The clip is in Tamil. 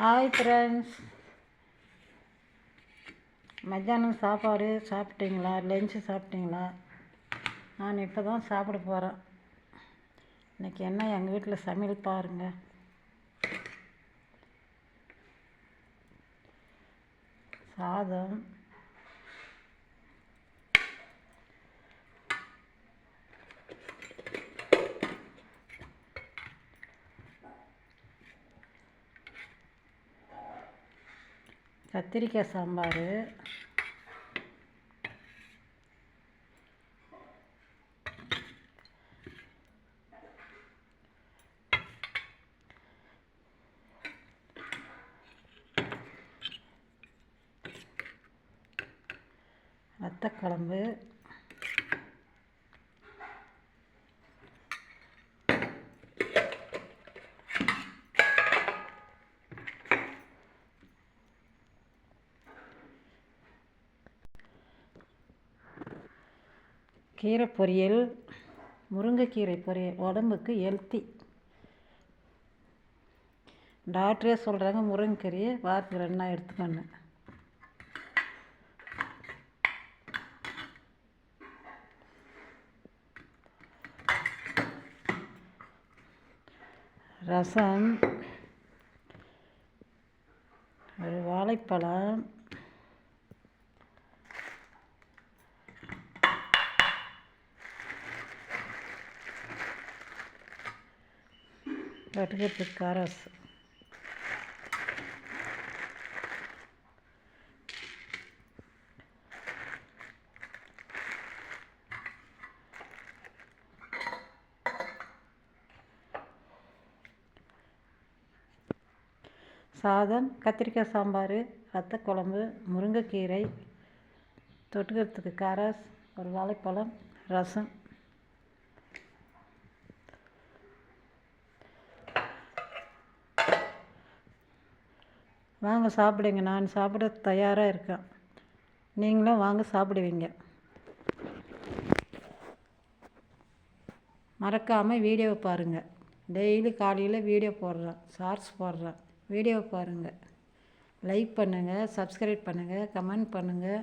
ஹாய் ஃப்ரெண்ட்ஸ் மத்தியானம் சாப்பாடு சாப்பிட்டீங்களா? லஞ்சு சாப்பிட்டீங்களா? நான் இப்போ தான் சாப்பிட போகிறேன் இன்றைக்கி என்ன எங்கள் வீட்டில் சமையல் பாருங்கள் சாதம் கத்திரிக்காய் சாம்பார். வத்தக்குழம்பு. கீரை பொரியல் முருங்கைக்கீரை பொரியல் உடம்புக்கு ஹெல்த்தி டாக்டரே சொல்கிறாங்க முருங்கைக்கீரையை வாரத்துக்கு ரெண்டு நாள் எடுத்துக்கணும் ரசம் ஒரு வாழைப்பழம் தொட்டுக்கிறதுக்கு காரஸ் சாதம் கத்திரிக்காய் சாம்பார் ரத்த குழம்பு முருங்கைக்கீரை தொட்டுக்கிறதுக்கு காரஸ் ஒரு வாழைப்பழம் ரசம். வாங்க சாப்பிடுங்க நான் சாப்பிட தயாராக இருக்கேன். நீங்களும் வாங்க சாப்பிடுவீங்க. மறக்காமல் வீடியோவை பாருங்கள் டெய்லி காலையில் வீடியோ போடுறேன் ஷார்ட்ஸ் போடுறேன். வீடியோவை பாருங்கள் லைக் பண்ணுங்கள் சப்ஸ்கிரைப் பண்ணுங்கள் கமெண்ட் பண்ணுங்கள்